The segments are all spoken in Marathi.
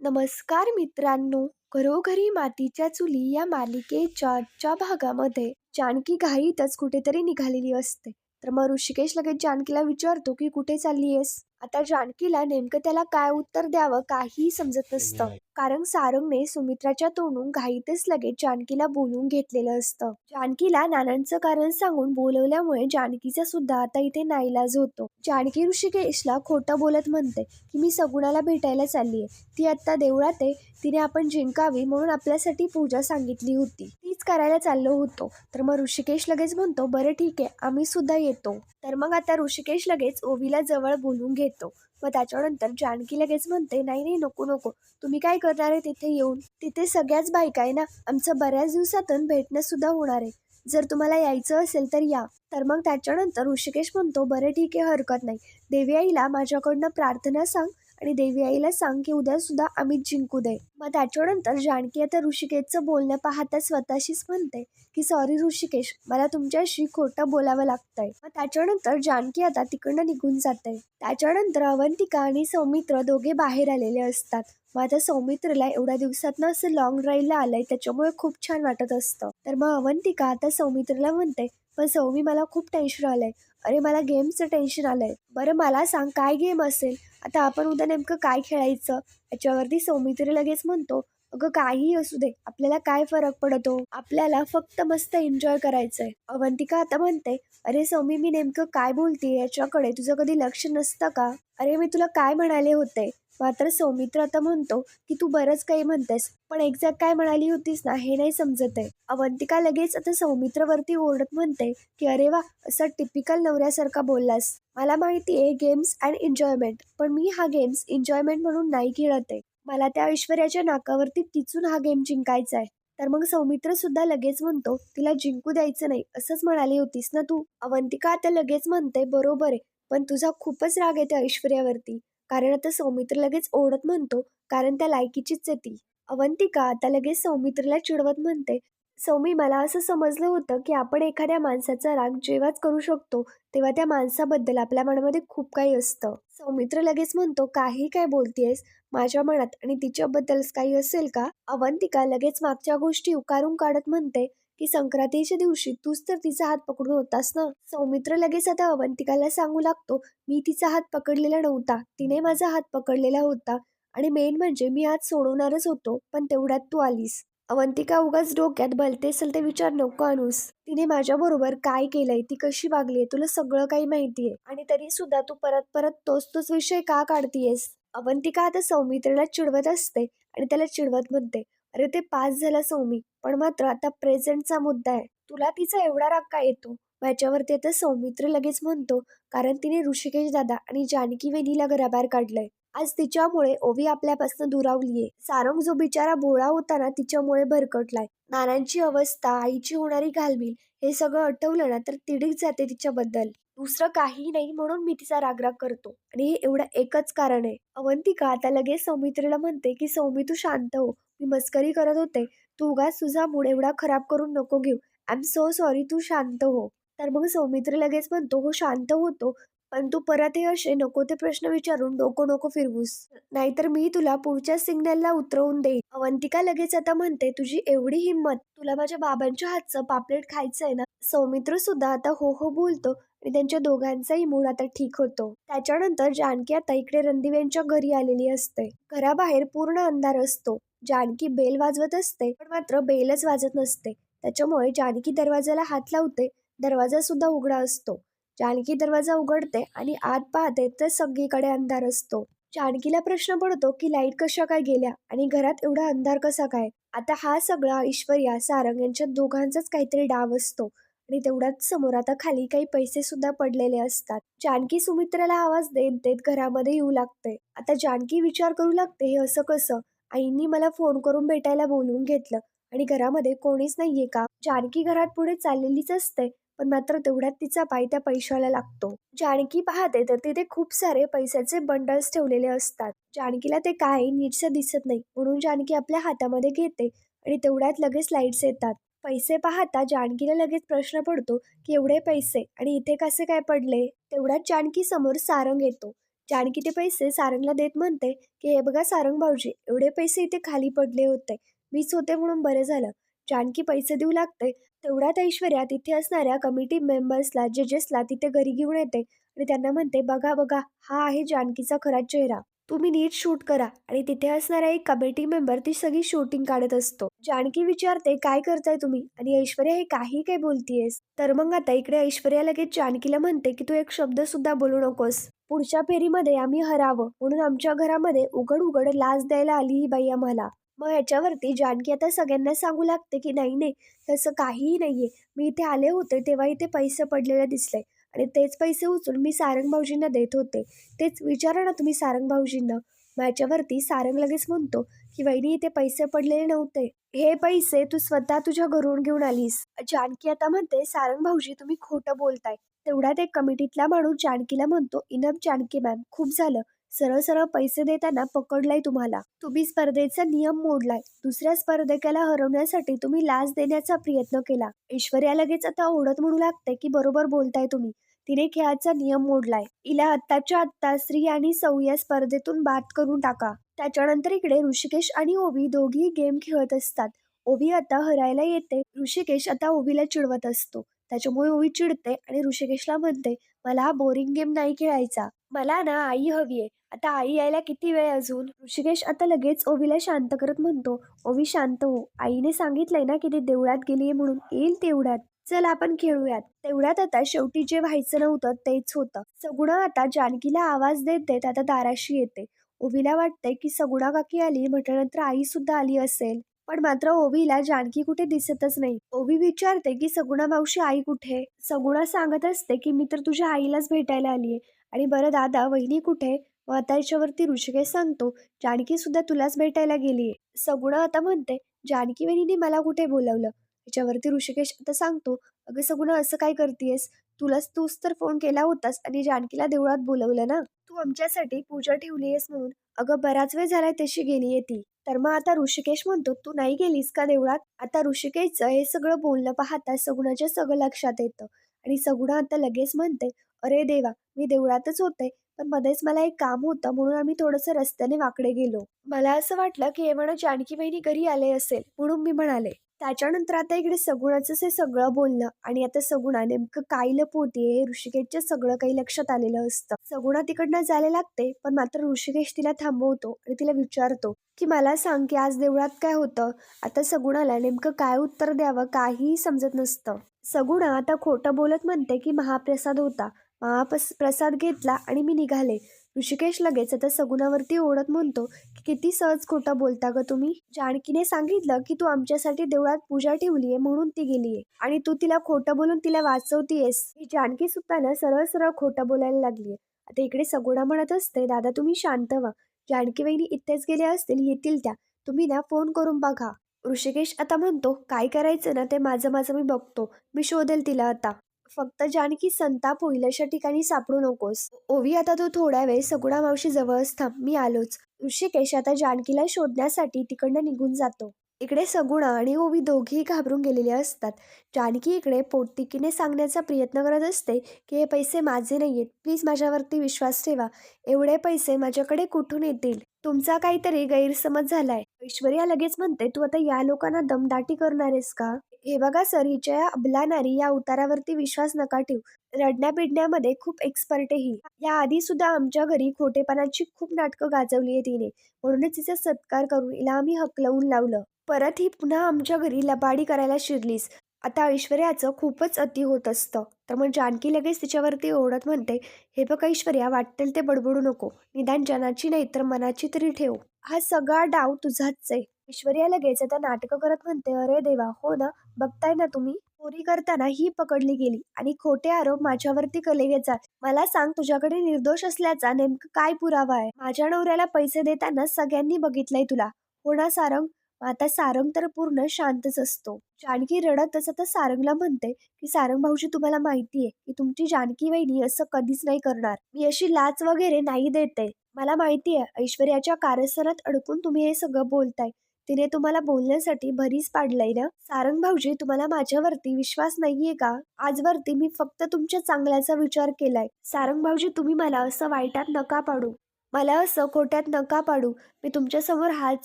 नमस्कार मित्रांनो घरोघरी मातीच्या चुली या मालिकेच्या आजच्या भागामध्ये जानकी घाईतच कुठेतरी निघालेली असते. तर मग ऋषिकेश लगेच जानकीला विचारतो की कुठे चालली आहेस आता जानकीला नेमकं त्याला काय उत्तर द्यावं काहीही समजत नसतं. कारण सारंगने सुमित्राच्या तोंडून घाईतच लगेच जानकीला बोलून घेतलेलं असतं. जानकीला नानांचं कारण सांगून बोलवल्यामुळे जानकीचा सुद्धा आता इथे नाईलाज होतो. जानकी ऋषिकेशला खोटं बोलत म्हणते की मी सगुणाला भेटायला चालली आहे ती आत्ता देवळात आहे. तिने आपण जिंकावी म्हणून आपल्यासाठी पूजा सांगितली होती. तीच करायला चाललो होतो. तर मग ऋषिकेश लगेच म्हणतो बरं ठीक आहे. आम्ही सुद्धा येतो. तर मग आता ऋषिकेश लगेच ओवीला जवळ बोलून घेतो. मग त्याच्यानंतर जानकी लगेच म्हणते नाही नाही नको नको. तुम्ही काय करणार आहे तिथे येऊन? तिथे सगळ्याच बायका आहे ना? आमचं बऱ्याच दिवसातून भेटणं सुद्धा होणार आहे. जर तुम्हाला यायचं असेल तर या. तर मग त्याच्यानंतर ऋषिकेश म्हणतो बरं ठीक आहे हरकत नाही. देवी आईला माझ्याकडनं प्रार्थना सांग. आणि देवी आईला सांग की उद्या सुद्धा आम्ही जिंकू दे. मग त्याच्यानंतर जानकी आता ऋषिकेशचं बोलणं पाहता स्वतःशीच म्हणते की सॉरी ऋषिकेश मला तुमच्याशी खोटं बोलावं लागतंय. मग त्याच्यानंतर जानकी आता तिकडनं निघून जाते. त्याच्यानंतर अवंतिका आणि सौमित्र दोघे बाहेर आलेले असतात. मग आता सौमित्रला एवढ्या दिवसातनं असं लॉंग ड्राईव्हला आलंय त्याच्यामुळे खूप छान वाटत असतं. तर मग अवंतिका आता सौमित्रला म्हणते पण सौमी मला खूप टेन्शन आलंय. अरे मला गेमचं टेन्शन आलंय. बरं मला सांग काय गेम असेल? आता आपण उद्या नेमकं काय खेळायचं? याच्यावरती सौमित्री लगेच म्हणतो अगं काही असू दे आपल्याला काय फरक पडतो? आपल्याला फक्त मस्त एन्जॉय करायचंय. अवंतिका आता म्हणते अरे सौमी मी नेमकं काय बोलते याच्याकडे तुझं कधी लक्ष नसतं का? अरे मी तुला काय म्हणाले होते? मात्र सौमित्र आता म्हणतो की तू बरंच काही म्हणतेस पण एक्झॅक्ट काय म्हणाली होतीस ना हे नाही समजत आहे. अवंतिका लगेच आता सौमित्रवरती ओरडत म्हणते की अरे वा असं टिपिकल नवऱ्यासारखा बोललास. मला माहिती आहे गेम्स अँड एन्जॉयमेंट पण मी हा गेम्स एन्जॉयमेंट म्हणून नाही खेळत आहे. मला त्या ऐश्वर्याच्या नाकावरती टिचून हा गेम जिंकायचा आहे. तर मग सौमित्र सुद्धा लगेच म्हणतो तिला जिंकू द्यायचं नाही असंच म्हणाली होतीस ना तू. अवंतिका आता लगेच म्हणते बरोबर आहे पण तुझा खूपच राग येते ऐश्वर्यावरती. कारण आता सौमित्र लगेच ओढत म्हणतो कारण त्या लायकीचीच आहे ती. अवंतिका आता लगेच सौमित्रला चिडवत म्हणते सौमी मला असं समजलं होतं की आपण एखाद्या माणसाचा राग जेव्हाच करू शकतो तेव्हा त्या माणसाबद्दल आपल्या मनामध्ये खूप काही असतं. सौमित्र लगेच म्हणतो काही काय बोलतेस माझ्या मनात आणि तिच्याबद्दल काही असेल का? अवंतिका लगेच मागच्या गोष्टी उकारून काढत म्हणते की संक्रांतीच्या दिवशी तूच तर तिचा हात पकडून होतास ना? सौमित्र लगेच आता अवंतिकाला सांगू लागतो मी तिचा हात पकडलेला नव्हता. तिने माझा हात पकडलेला होता. आणि मेन म्हणजे मी आज सोडवणारच होतो पण तेवढ्यात तू आलीस. अवंतिका उगाच डोक्यात भलते असेल ते विचार नको आणूस. तिने माझ्याबरोबर काय केलंय ती कशी वागली तुला सगळं काही माहितीये आणि तरी सुद्धा तू परत परत तोच तोच विषय का काढतीयस? अवंतिका आता सौमित्रला चिडवत असते आणि त्याला चिडवत म्हणते अरे ते पास झाला सौमी. पण मात्र आता प्रेझेंटचा मुद्दा आहे. तुला तिचा एवढा राग का येतो? ह्याच्यावरती आता सौमित्र लगेच म्हणतो कारण तिने ऋषिकेश दादा आणि जानकी वेणीला घराबाहेर काढलंय. आज तिच्यामुळे ओवी आपल्यापासून दुरावलीये. सारंग जो बिचारा भोळा होता ना तिच्यामुळे भरकटलाय. नानांची अवस्था आईची होणारी घालमिल हे सगळं आठवलं ना तर तिडीक जाते तिच्याबद्दल. दुसरं काही नाही म्हणून मी तिचा रागराग करतो. आणि हे एवढं एकच कारण आहे. अवंतिका आता लगेच सौमित्रीला म्हणते की सौमी तू शांत हो. मी मस्करी करत होते. तू उगाच तुझा मूड एवढा खराब करून नको घेऊ. आय एम सो सॉरी तू शांत हो. तर मग सौमित्र लगेच म्हणतो हो शांत होतो. पण तू परत हे असे नको ते प्रश्न विचारून डोकं नको फिरवूस. नाहीतर मी तुला पुढच्या सिग्नलला उतरवून देईन. अवंतिका लगेच आता म्हणते तुझी एवढी हिंमत तुला माझ्या बाबांच्या हातचं पापलेट खायचं आहे ना? सौमित्र सुद्धा आता हो हो बोलतो आणि त्यांच्या दोघांचाही मूड आता ठीक होतो. त्याच्यानंतर जानकी आता इकडे रणदिव्यांच्या घरी आलेली असते. घराबाहेर पूर्ण अंधार असतो. जानकी बेल वाजवत असते पण मात्र बेलच वाजत नसते. त्याच्यामुळे जानकी दरवाजाला हात लावते दरवाजा सुद्धा उघडा असतो. जानकी दरवाजा उघडते आणि आत पाहते तर सगळीकडे अंधार असतो. जानकीला प्रश्न पडतो की लाइट कशा काय गेल्या आणि घरात एवढा अंधार कसा काय? आता हा सगळा ऐश्वर्या सारंग यांच्या दोघांचाच काहीतरी डाव असतो. आणि तेवढ्याच समोर आता खाली काही पैसे सुद्धा पडलेले असतात. जानकी सुमित्राला आवाज देत देत घरामध्ये येऊ लागते आता जानकी विचार करू लागते हे असं कसं? आईंनी मला फोन करून भेटायला बोलवून घेतलं. आणि घरामध्ये कोणीच नाहीये का? जानकी घरात पुढे चाललेलीच असते पण मात्र तेवढ्यात तिचा पाय त्या पैशाला लागतो. जानकी पाहते तर तिथे खूप सारे पैशाचे बंडल्स ठेवलेले असतात. जानकीला ते काही नीटसं दिसत नाही. म्हणून जानकी आपल्या हातामध्ये घेते आणि तेवढ्यात लगेच लाईट्स येतात. पैसे पाहता जानकीला लगेच प्रश्न पडतो की एवढे पैसे आणि इथे कसे काय पडले? तेवढ्यात जानकी समोर सारंग येतो. जानकी ते पैसे सारंगला देत म्हणते की हे बघा सारंग भाऊजी एवढे पैसे इथे खाली पडले होते. मीच होते म्हणून बरं झालं. जानकी पैसे देऊ लागते. तेवढ्यात ऐश्वर्या तिथे असणाऱ्या कमिटी मेंबर्सला जजेसला तिथे घरी घेऊन येते आणि त्यांना म्हणते बघा बघा हा आहे जानकीचा खरा चेहरा. तुम्ही नीट शूट करा आणि तिथे असणारा एक कमिटी मेंबर ती सगळी शूटिंग काढत असतो. जानकी विचारते काय करताय तुम्ही? आणि ऐश्वर्या हे काही काय बोलतीयस? तर मग आता इकडे ऐश्वर्या लगेच जानकीला म्हणते की तू एक शब्द सुद्धा बोलू नकोस. पुढच्या फेरीमध्ये आम्ही हरावं. म्हणून आमच्या घरामध्ये उघड उघड लाच द्यायला आली ही बाई आम्हाला. मग याच्यावरती जानकी आता सगळ्यांना सांगू लागते की नाही नाही तसं काहीही नाहीये. मी इथे आले होते तेव्हा इथे पैसे पडलेले दिसले. आणि तेच पैसे उचलून मी सारंग भाऊजींना देत होते. तेच विचारा ना तुम्ही सारंग भाऊजींना. माझ्यावरती सारंग लगेच म्हणतो की वहिनी इथे पैसे पडलेले नव्हते. हे पैसे तू स्वतः तुझ्या घरून घेऊन आलीस. जानकी आता म्हणते सारंग भाऊजी तुम्ही खोटं बोलताय. तेवढ्यात एक कमिटीतला माणूस जानकीला म्हणतो इनफ जानकी मॅम खूप झालं. सरळ सरळ पैसे देताना पकडलाय तुम्हाला. तुम्ही स्पर्धेचा नियम मोडलाय. दुसऱ्या स्पर्धकाला हरवण्यासाठी तुम्ही लाच देण्याचा प्रयत्न केला. ऐश्वर्या लगेच आता ओढत म्हणू लागते की बरोबर बोलताय तुम्ही. तिने खेळाचा नियम मोडलाय. इला आत्ताच्या आत्ता स्त्री आणि सौ या स्पर्धेतून बाद करून टाका. त्याच्यानंतर इकडे ऋषिकेश आणि ओवी दोघी गेम खेळत असतात. ओवी आता हरायला येते. ऋषिकेश आता ओवीला चिडवत असतो. त्याच्यामुळे ओवी चिडते आणि ऋषिकेशला म्हणते मला हा बोरिंग गेम नाही खेळायचा. मला ना आई हवी आहे. आता आई यायला किती वेळ अजून? ऋषिकेश आता लगेच ओवीला शांत करत म्हणतो. ओवी शांत हो. आईने सांगितलंय ना की ते देवळात गेली म्हणून येईल तेवढ्यात चल आपण खेळूयात. तेवढ्यात आता शेवटी जे व्हायचं नव्हतं तेच होतं. सगुणा आता जानकीला आवाज देत देत आता दाराशी येते. ओवीला वाटतंय की सगुणा काकी आली म्हटल्यानंतर आई सुद्धा आली असेल. पण मात्र ओवीला जानकी कुठे दिसतच नाही. ओवी विचारते की सगुणा मावशी आई कुठे? सगुणा सांगत असते की मी तर तुझ्या आईलाच भेटायला आलीये. आणि बरं दादा वहिनी कुठे? मग आता याच्यावरती ऋषिकेश सांगतो जानकी सुद्धा तुलाच भेटायला गेलीये. सगुणा आता म्हणते जानकी वहिनीने मला कुठे बोलवलं? याच्यावरती ऋषिकेश आता सांगतो अगं सगुणा असं काय करतेयस? तुलाच तूच तर फोन केला होतास आणि जानकीला देवळात बोलवलं ना? तू आमच्यासाठी पूजा ठेवलीयस म्हणून. अगं बराच वेळ झालाय तशी गेलीये ती. तर मग आता ऋषिकेश म्हणतो तू नाही गेलीस का देवळात? आता ऋषिकेशचं हे सगळं बोलणं पाहता सगुणाच्या सगळं लक्षात येतं. आणि सगुणा आता लगेच म्हणते अरे देवा मी देवळातच होते पण मध्येच मला एक काम होतं म्हणून आम्ही थोडंसं रस्त्याने वाकडे गेलो. मला असं वाटलं की हे म्हणा जानकी बहिणी घरी आले असेल म्हणून मी म्हणाले. त्याच्यानंतर आता इकडे सगुणाचं हे सगळं बोलणं आणि आता सगुणा नेमकं काय लपवते हे ऋषिकेशच्या सगळं काही लक्षात आलेलं असतं. सगुणा तिकडनं जायला लागते पण मात्र ऋषिकेश तिला थांबवतो आणि तिला विचारतो की मला सांग की आज देवळात काय होतं? आता सगुणाला नेमकं काय उत्तर द्यावं काहीही समजत नसतं. सगुणा आता खोटं बोलत म्हणते की महाप्रसाद होता. महाप्रस प्रसाद घेतला आणि मी निघाले. ऋषिकेश लगेच आता सगुणावरती ओढत म्हणतो की किती सहज खोटं बोलता ग तुम्ही. जानकीने सांगितलं की तू आमच्यासाठी देवळात पूजा ठेवलीये म्हणून ती गेलीये आणि तू तिला खोटं बोलून तिला वाचवतीयस. ही जानकी सुद्धा ना सरळ सरळ खोटं बोलायला लागलीये. आता इकडे सगुणा म्हणत असते दादा तुम्ही शांत व्हा. जानकी वहिनी इथेच गेले असतील येतील त्या. तुम्ही ना फोन करून बघा. ऋषिकेश आता म्हणतो काय करायचं ना ते माझं माझं मी बघतो. मी शोधेल तिला आता. फक्त जानकी संताप होईल अशा ठिकाणी सापडू नकोस. ओवी आता तू थोड्या वेळ सगुणा मावशी जवळच थांब मी आलोच. ऋषिकेश आता जानकीला शोधण्यासाठी तिकडनं निघून जातो. इकडे सगुणा आणि ओवी दोघेही घाबरून गेलेले असतात. जानकी इकडे पोटतिकीने सांगण्याचा प्रयत्न करत असते की हे पैसे माझे नाही आहेत प्लीज माझ्यावरती विश्वास ठेवा. एवढे पैसे माझ्याकडे कुठून येतील? तुमचा काहीतरी गैरसमज झालाय. ऐश्वर्या लगेच म्हणते तू आता या लोकांना दमदाटी करणार आहेस का? हे बघा सर हिच्या या अबला नारी या उतारावरती विश्वास नका ठेवू. रडण्या पिडण्यामध्ये खूप एक्सपर्ट आहे ही. या आधी सुद्धा आमच्या घरी खोटेपणाची खूप नाटकं गाजवली आहे तिने म्हणूनच तिचा सत्कार करून हिला आम्ही हकलवून लावलं. परत ही पुन्हा आमच्या घरी लबाडी करायला शिरलीस. आता ऐश्वर्याचं खूपच अति होत असतं. तर मग जानकी लगेच तिच्यावरती ओढत म्हणते हे बघ ऐश्वर्या वाटेल ते बडबडू नको. निदान जनाची नाही तर मनाची तरी ठेव. हा सगळा डाव तुझाच आहे. ऐश्वर्या लगेच आता नाटकं करत म्हणते अरे देवा हो ना? बघताय ना तुम्ही? चोरी करताना ही पकडली गेली आणि खोटे आरोप माझ्यावरती कले घेतात. मला सांग तुझ्याकडे निर्दोष असल्याचा नेमकं काय पुरावा आहे? माझ्या नवऱ्याला पैसे देताना सगळ्यांनी बघितलंय तुला. हो ना सारंग? आता सारंग तर पूर्ण शांतच असतो. जानकी रडतच आता सारंगला म्हणते की सारंग भाऊजी तुम्हाला माहितीये की तुमची जानकी वहिनी असं कधीच नाही करणार. मी अशी लाच वगैरे नाही देते. मला माहितीये ऐश्वर्याच्या कारस्थानात अडकून तुम्ही हे सगळं बोलताय. तिने तुम्हाला बोलण्यासाठी भरीस पाडलंय ना? सारंग भाऊजी तुम्हाला माझ्यावरती विश्वास नाहीये का? आजवरती मी फक्त तुमच्या चांगल्याचा विचार केलाय. सारंग भाऊजी तुम्ही मला असं वाईटात नका पाडू. मला असं खोट्यात नका पाडू. मी तुमच्यासमोर हात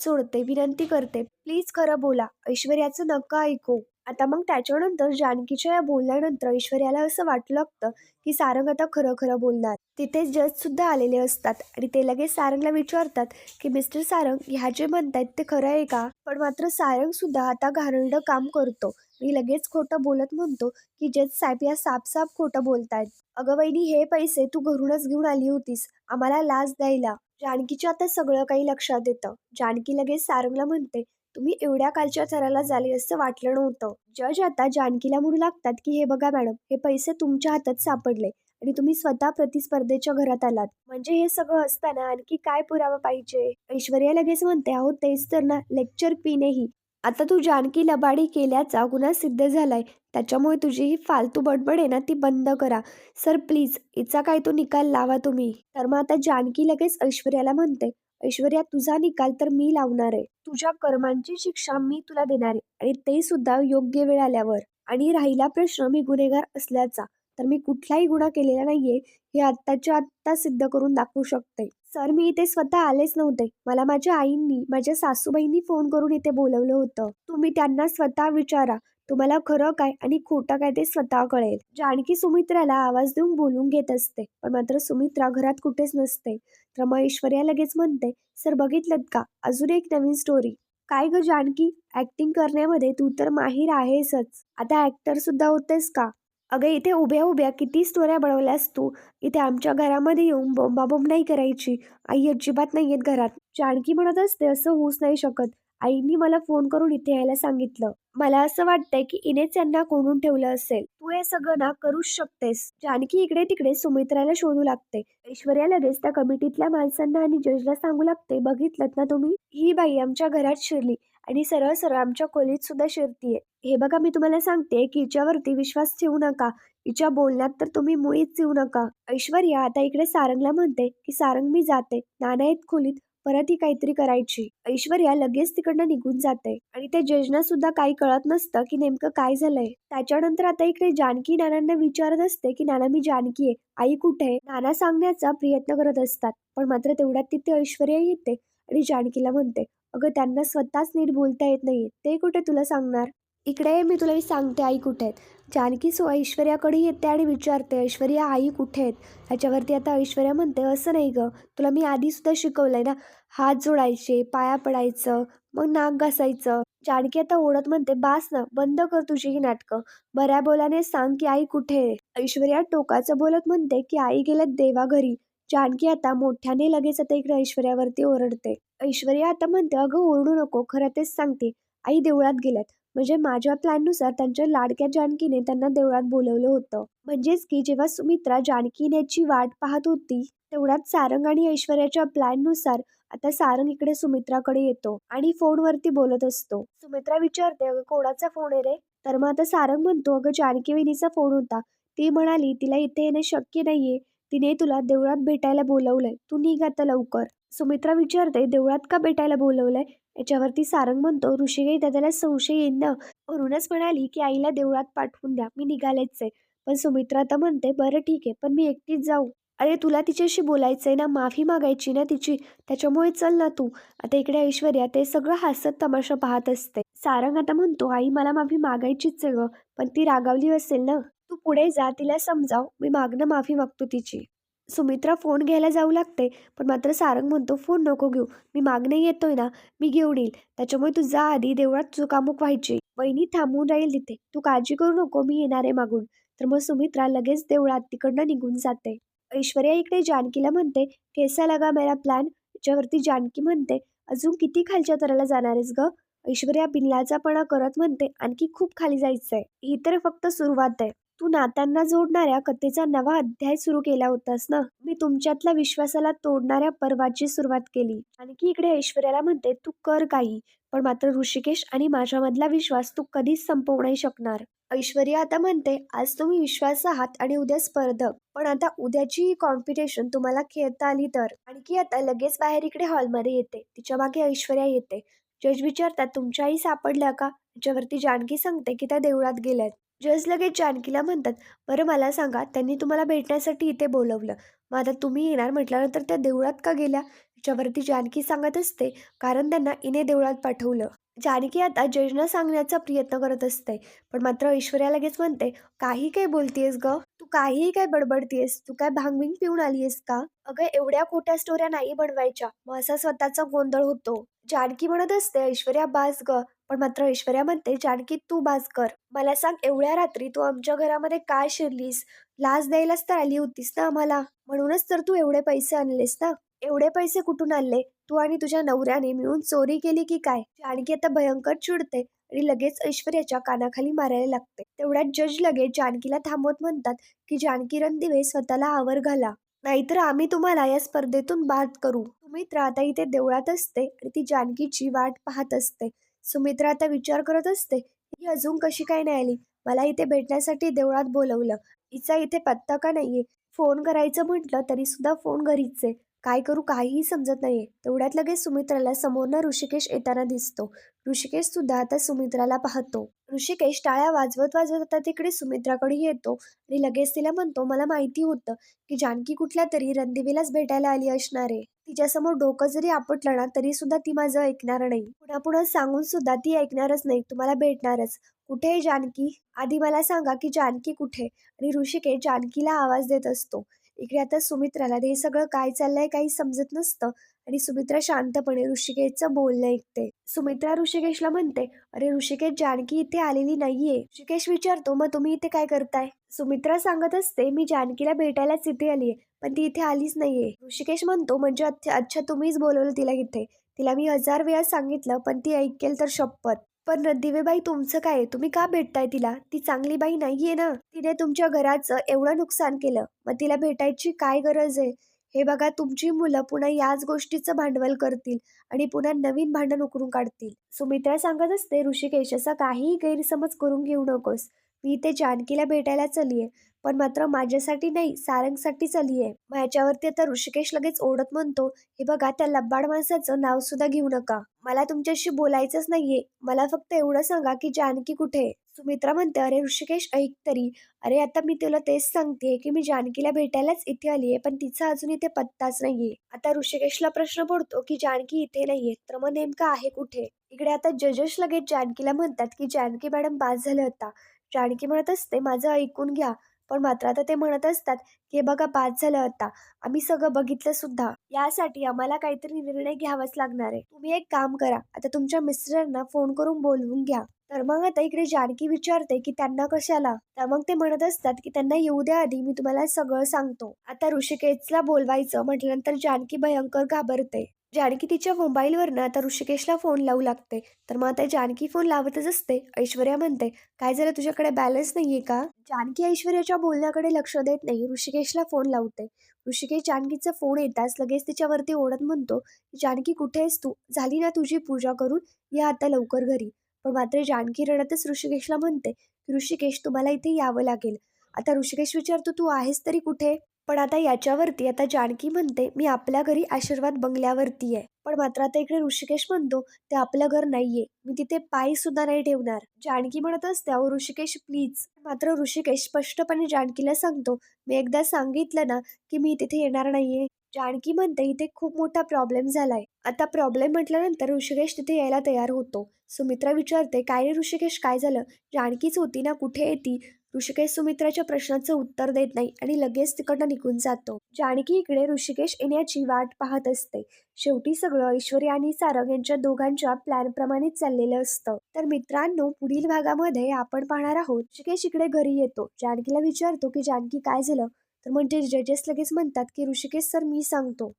सोडते विनंती करते. प्लीज खरं बोला. ऐश्वर्याचं नका ऐकू. आता मग त्याच्यानंतर जानकीच्या या बोलल्यानंतर ऐश्वर्याला असं वाटलं लागतं की सारंग आता खरं खरं बोलणार. तिथे जज सुद्धा आलेले असतात आणि ते लगेच सारंगला विचारतात की मिस्टर सारंग ह्या जे म्हणतायत ते खरं आहे का? पण मात्र सारंग सुद्धा आता घाणेरडं काम करतो. मी लगेच खोटं बोलत म्हणतो की जज साहेब या साफसाफ खोटं बोलतायत. अगं वहिनी हे पैसे तू घरूनच घेऊन आली होतीस. आम्हाला लाच द्यायला. जानकीच्या आता सगळं काही लक्षात येतं. जानकी लगेच सारंगला म्हणते तुम्ही एवढ्या कालच्या थराला झाली असं वाटलं नव्हतं. जज आता जानकीला म्हणू लागतात की हे बघा मॅडम हे पैसे तुमच्या हातात सापडले आणि तुम्ही स्वतः प्रतिस्पर्धेच्या घरात आलात. म्हणजे हे सगळं असताना आणखी काय पुरावा पाहिजे? ऐश्वर्या लगेच म्हणते अहो तेच तर ना लेक्चर पिनेही. आता तू जानकी लबाडी केल्याचा गुन्हा सिद्ध झालाय. त्याच्यामुळे तुझी ही फालतू बडबड आहे ना ती बंद करा. सर प्लीज हिचा काय तो निकाल लावा तुम्ही. तर मग आता जानकी लगेच ऐश्वर्याला म्हणते ऐश्वर्या तुझा निकाल तर मी लावणार आहे. तुझ्या कर्मांची शिक्षा मी तुला देणार आहे. आणि ते सुद्धा योग्य वेळ आल्यावर. आणि राहिला प्रश्न मी गुन्हेगार असल्याचा. तर मी कुठलाही गुन्हा केलेला नाहीये हे आत्ताच्या आत्ता सिद्ध करून दाखवू शकते. सर मी इथे स्वतः आलेच नव्हते. मला माझ्या आईंनी माझ्या सासूबाईंनी फोन करून इथे बोलवलं होतं. तुम्ही त्यांना स्वतः विचारा. तुम्हाला खरं काय आणि खोटं काय ते स्वतः कळेल. जानकी सुमित्राला आवाज देऊन बोलून घेत असते पण मात्र सुमित्रा घरात कुठेच नसते. तर मग ऐश्वर्या लगेच म्हणते सर बघितलं का? अजून एक नवीन स्टोरी काय ग जानकी? ऍक्टिंग करण्यामध्ये तू तर माहीर आहेसच. आता ऍक्टर सुद्धा होतेस का? अगं इथे उभ्या उभ्या किती स्टोऱ्या बनवल्यास तू? इथे आमच्या घरामध्ये येऊन बोंबाबोंब नाही करायची. आई अजिबात नाही येत घरात. जानकी म्हणत असते असं होऊच नाही शकत. आईनी मला फोन करून इथे यायला सांगितलं. मला असं वाटतंय की इनेच यांना कोणून ठेवलं असेल. तू हे सगळं ना करूच शकतेस. जानकी इकडे तिकडे सुमित्राला शोधू लागते. ऐश्वर्या लगेच त्या कमिटीतल्या माणसांना आणि जजला सांगू लागते बघितलं ना तुम्ही? ही बाई आमच्या घरात शिरली आणि सरळ सरळ आमच्या खोलीत सुद्धा शिरतीये. हे बघा मी तुम्हाला सांगते की हिच्यावरती विश्वास ठेवू नका. हिच्या बोलण्यात तर तुम्ही मुळीच येऊ नका. ऐश्वर्या आता इकडे सारंगला म्हणते की सारंग मी जाते. नाना आहेत खोलीत. परत ही काहीतरी करायची. ऐश्वर्या लगेच तिकडनं निघून जाते आणि ते जजना सुद्धा काही कळत नसतं की नेमकं काय झालंय. त्याच्यानंतर आता इकडे जानकी नानांना विचारत असते की नाना मी जानकी आहे. आई कुठे आहे? नाना सांगण्याचा प्रयत्न करत असतात पण मात्र तेवढ्यात तिथे ऐश्वर्या येते आणि जानकीला म्हणते अगं त्यांना स्वतःच नीट बोलता येत नाही ते कुठे तुला सांगणार? इकडे मी तुला सांगते आई कुठे आहेत. जानकी सो ऐश्वर्याकडे येते आणि विचारते ऐश्वर्या आई कुठे आहेत? ह्याच्यावरती आता ऐश्वर्या म्हणते असं नाही ग तुला मी आधीसुद्धा शिकवलंय ना. हात जोडायचे पाया पडायचं मग नाक घासायचं. जानकी आता ओढत म्हणते बास ना बंद कर तुझी ही नाटकं. बऱ्या बोलाने सांग की आई कुठे आहे. ऐश्वर्या टोकाचं बोलत म्हणते की आई गेल्यात देवाघरी. जानकी आता मोठ्याने लगेच आता इकडे ऐश्वर्यावरती ओरडते. ऐश्वर्या आता म्हणते अगं ओरडू नको खरं तेच सांगते. आई देवळात गेल्यात. म्हणजे माझ्या प्लॅननुसार त्यांच्या लाडक्या जानकीने त्यांना देवळात बोलवलं होतं. म्हणजेच की जेव्हा सुमित्रा जानकीनेची वाट पाहत होती तेवढ्यात सारंग आणि ऐश्वर्याच्या प्लॅननुसार आता सारंग इकडे सुमित्राकडे येतो आणि फोनवरती बोलत असतो. सुमित्रा विचारते अगं कोणाचा फोन आहे रे? तर मग आता सारंग म्हणतो अगं जानकी वहिनीचा फोन होता. ती म्हणाली तिला इथे येणे शक्य नाहीये. तिने तुला देवळात भेटायला बोलवलंय. तू निघ आता लवकर. सुमित्रा विचारते देवळात का भेटायला बोलवलंय? याच्यावरती सारंग म्हणतो ऋषिकेश दादाला संशय येईन. ना म्हणूनच म्हणाली की आईला देवळात पाठवून द्या मी निघालेच आहे. पण सुमित्रा आता म्हणते बरं ठीक आहे पण मी एकटीच जाऊ. अरे तुला तिच्याशी बोलायचंय ना माफी मागायची ना तिची त्याच्यामुळे चल ना तू. आता इकडे ऐश्वर्या ते सगळं हसत तमाशा पाहत असते. सारंग आता म्हणतो आई मला माफी मागायचीच आहे ग पण ती रागावली असेल ना तू पुढे जा तिला समजाव मी मागणं माफी मागतो तिची. सुमित्रा फोन घ्यायला जाऊ लागते पण मात्र सारंग म्हणतो फोन नको घेऊ. मी मागणे येतोय ना मी घेऊन येईल. त्याच्यामुळे तू जा आधी देवळात चुकामुक व्हायची. वहिनी थांबून राहील तिथे. तू काळजी करू नको मी येणार आहे मागून. तर मग सुमित्रा लगेच देवळात तिकडनं निघून जाते. ऐश्वर्या इकडे जानकीला म्हणते कैसा लगा मेरा प्लॅन याच्यावरती जानकी म्हणते अजून किती खालच्या तराला जाणार आहेस ग? ऐश्वर्या बिनलाचापणा करत म्हणते आणखी खूप खाली जायचंय. ही तर फक्त सुरुवात आहे. तू नात्यांना जोडणाऱ्या कथेचा नवा अध्याय सुरू केला होतास ना? मी तुमच्यातल्या विश्वासाला तोडणाऱ्या पर्वाची सुरुवात केली. आणखी इकडे ऐश्वर्याला म्हणते तू कर काही पण मात्र ऋषिकेश आणि माझ्यामधला विश्वास तू कधीच संपवू नाही शकणार. ऐश्वर्या आता म्हणते आज तुम्ही विश्वास आहात आणि उद्या स्पर्धक पण आता उद्याची कॉम्पिटिशन तुम्हाला खेळता आली तर. आणखी आता लगेच बाहेर इकडे हॉलमध्ये येते. तिच्यामागे ऐश्वर्या येते. जज विचारतात तुमच्या आई सापडल्या का? ज्यावरती जानकी सांगते की त्या देवळात गेल्यात. जज लगेच जानकीला म्हणतात बरं मला सांगा त्यांनी तुम्हाला भेटण्यासाठी इथे बोलवलं. मग आता तुम्ही येणार म्हटल्यानंतर त्या देवळात का गेल्या? त्याच्यावरती जानकी सांगत असते कारण त्यांना इने देवळात पाठवलं. जानकी आता जजनं सांगण्याचा प्रयत्न करत असते पण मात्र ऐश्वर्या लगेच म्हणते काही काय बोलतेस ग? तू काहीही काय बडबडतीयस? तू काय भांगविंग पिऊन आलीयस का? अगं एवढ्या खोट्या स्टोऱ्या नाही बनवायच्या. मग असा स्वतःचा गोंधळ होतो. जानकी म्हणत असते ऐश्वर्या बास ग. पण मात्र ऐश्वर्या म्हणते जानकी तू बाज कर. मला सांग एवढ्या रात्री तू आमच्या घरामध्ये काय शिरलीस? लाच द्यायलाच तर आली होतीस ना आम्हाला? म्हणूनच तर तू एवढे पैसे आणलेस ना? एवढे पैसे कुठून आणले? तू आणि तुझ्या नवऱ्याने मिळून चोरी केली की काय? जानकी आता भयंकर चिडते आणि लगेच ऐश्वर्याच्या कानाखाली मारायला लागते. तेवढ्यात जज लगेच जानकीला थांबवत म्हणतात की जानकी रणदिवे स्वतःला आवर घाला. नाहीतर आम्ही तुम्हाला या स्पर्धेतून बाद करू. सुमित्रा आता इथे देवळात असते आणि ती जानकीची वाट पाहत असते. सुमित्रा आता विचार करत असते ही अजून कशी काय नाही आली? मला इथे भेटण्यासाठी देवळात बोलवलं. हिचा इथे पत्ता का नाहीये? फोन करायचं म्हटलं तरी सुद्धा फोन घरीच आहे. काय करू काहीही समजत नाहीये. तेवढ्यात लगेच सुमित्राला समोरनं ऋषिकेश येताना दिसतो. ऋषिकेश सुद्धा आता सुमित्राला पाहतो. ऋषिकेश टाळ्या वाजवत वाजवत आता तिकडे सुमित्राकडे येतो आणि लगेच तिला म्हणतो मला माहिती होतं की जानकी कुठल्या तरी रणदेवीलाच भेटायला आली असणार आहे. तिच्यासमोर डोकं जरी आपटलं ना तरी सुद्धा ती माझं ऐकणार नाही. पुन्हा पुन्हा सांगून सुद्धा ती ऐकणारच नाही. तुम्हाला भेटणारच. कुठे आहे जानकी? आधी मला सांगा की जानकी कुठे? आणि ऋषिकेश जानकीला आवाज देत असतो. इकडे आता सुमित्राला हे सगळं काय चाललंय काही समजत नसतं. आणि सुमित्रा शांतपणे ऋषिकेशचं बोलणं ऐकते. सुमित्रा ऋषिकेशला म्हणते अरे ऋषिकेश जानकी इथे आलेली नाहीये. ऋषिकेश विचारतो मग तुम्ही इथे काय करताय? सुमित्रा सांगत असते मी जानकीला भेटायलाच इथे आलीये पण ती इथे आलीच नाहीये. ऋषिकेश म्हणतो म्हणजे अच्छा अच्छा तुम्हीच बोलवलं तिला इथे. तिला मी हजार वेळा सांगितलं पण ती ऐकेल तर शपथ. पण दिवेबाई तुमचं काय? तुम्ही का भेटताय तिला? ती चांगली बाई नाहीये ना? तिने तुमच्या घराचं एवढं नुकसान केलं. मग तिला भेटायची काय गरज आहे? हे बघा तुमची मुलं पुन्हा याच गोष्टीचं भांडवल करतील आणि पुन्हा नवीन भांडण उकरून काढतील. सुमित्रा सांगत असते ऋषिकेश असा काहीही गैरसमज करून घेऊ नकोस. मी इथे जानकीला भेटायला चलीये पण मात्र माझ्यासाठी नाही सारंगसाठी आहे. मग याच्यावरती आता ऋषिकेश लगेच ओढत म्हणतो हे बघा त्या लब्बाड माणसाचं नाव सुद्धा घेऊ नका. मला तुमच्याशी बोलायचंच नाहीये. मला फक्त एवढं सांगा की जानकी कुठे सुमित्रा म्हणते अरे ऋषिकेश ऐक तरी. अरे आता मी तुला तेच सांगते की मी जानकीला भेटायलाच इथे आली आहे पण तिचा अजून इथे पत्ताच नाहीये. आता ऋषिकेशला प्रश्न पडतो की जानकी इथे नाहीये. तर मग नेमकं आहे कुठे? इकडे आता जजेस लगेच जानकीला म्हणतात की जानकी मॅडम पास झाले होता जानकी म्हणत असते माझं ऐकून घ्या. पण मात्र आता ते म्हणत असतात की बघा बाद झालं आता. आम्ही सगळं बघितलं सुद्धा. यासाठी आम्हाला काहीतरी निर्णय घ्यावाच लागणार आहे. तुम्ही एक काम करा. आता तुमच्या मिस्टरांना फोन करून बोलवून घ्या. तर मग आता इकडे जानकी विचारते की त्यांना कशाला? तर मग ते म्हणत असतात की त्यांना येऊ द्या आधी मी तुम्हाला सगळं सांगतो. आता ऋषिकेशला बोलवायचं म्हटल्यानंतर जानकी भयंकर घाबरते. जानकी तिच्या मोबाईलवरनं आता ऋषिकेशला फोन लावू लागते. तर मग आता जानकी फोन लावतच असते. ऐश्वर्या म्हणते काय झालं? तुझ्याकडे बॅलन्स नाहीये का? जानकी ऐश्वर्याच्या बोलण्याकडे लक्ष देत नाही. ऋषिकेशला फोन लावते. ऋषिकेश जानकीचा फोन येताच लगेच तिच्यावरती ओढत म्हणतो जानकी कुठे आहेस तू? झाली ना तुझी पूजा करून? या आता लवकर घरी. पण मात्र जानकी रडतच ऋषिकेशला म्हणते की ऋषिकेश तुम्हाला इथे यावं लागेल. आता ऋषिकेश विचारतो तू आहेस तरी कुठे? पण आता याच्यावरती आता जानकी म्हणते मी आपल्या घरी आशीर्वाद बंगल्यावरती आहे. पण मात्र आता इकडे ऋषिकेश म्हणतो ते आपलं घर नाहीये. मी तिथे पाय सुद्धा नाही ठेवणार. जानकी म्हणत असते अहो ऋषिकेश प्लीज. मात्र ऋषिकेश स्पष्टपणे जानकीला सांगतो मी एकदा सांगितलं ना की मी तिथे येणार नाहीये. जानकी म्हणते इथे खूप मोठा प्रॉब्लेम झालाय. आता प्रॉब्लेम म्हटल्यानंतर ऋषिकेश तिथे यायला तयार होतो. सुमित्रा विचारते काय रे ऋषिकेश काय झालं? जानकीच होती ना कुठे येते? ऋषिकेश सुमित्राच्या प्रश्नाचं उत्तर देत नाही आणि लगेच तिकडनं निघून जातो. जानकी इकडे ऋषिकेश येण्याची वाट पाहत असते. शेवटी सगळं ऐश्वर्या आणि सारंग यांच्या दोघांच्या प्लॅन प्रमाणेच चाललेलं असतं. तर मित्रांनो पुढील भागामध्ये आपण पाहणार आहोत. ऋषिकेश इकडे घरी येतो. जानकीला विचारतो की जानकी काय झालं? तर म्हणजे जजेस लगेच म्हणतात की ऋषिकेश सर मी सांगतो.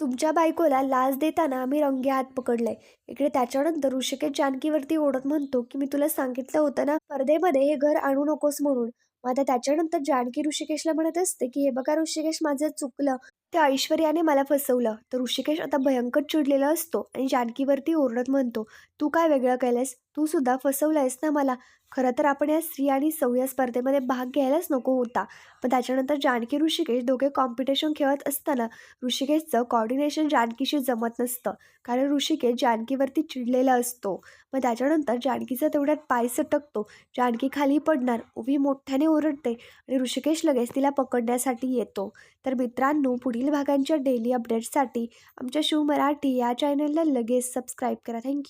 तुमच्या बायकोला लाच देताना आम्ही रंगे हात पकडलाय. इकडे त्याच्यानंतर ऋषिकेश जानकीवरती ओढत म्हणतो की मी तुला सांगितलं होतं ना स्पर्धेमध्ये हे घर आणू नकोस म्हणून. मग आता त्याच्यानंतर जानकी ऋषिकेशला म्हणत असते की हे बघा ऋषिकेश माझं चुकलं. त्या ऐश्वर्याने मला फसवलं. तर ऋषिकेश आता भयंकर चिडलेला असतो आणि जानकीवरती ओरडत म्हणतो तू काय वेगळं केलंस तू सुद्धा फसवलं आहेस ना मला? खरं तर आपण या स्त्री आणि सौ या स्पर्धेमध्ये भाग घ्यायलाच नको होता. पण त्याच्यानंतर जानकी ऋषिकेश दोघे कॉम्पिटिशन खेळत असताना ऋषिकेशचं कॉर्डिनेशन जानकीशी जमत नसतं. कारण ऋषिकेश जानकीवरती चिडलेला असतो. मग त्याच्यानंतर जानकीचा तेवढ्यात पाय सटकतो. जानकी खाली पडणार उभी मोठ्याने ओरडते आणि ऋषिकेश लगेच तिला पकडण्यासाठी येतो. तर मित्रांनो पुढील भागांच्या डेली अपडेट्ससाठी आमच्या शिव मराठी या चॅनलला लगेच सबस्क्राईब करा. थँक्यू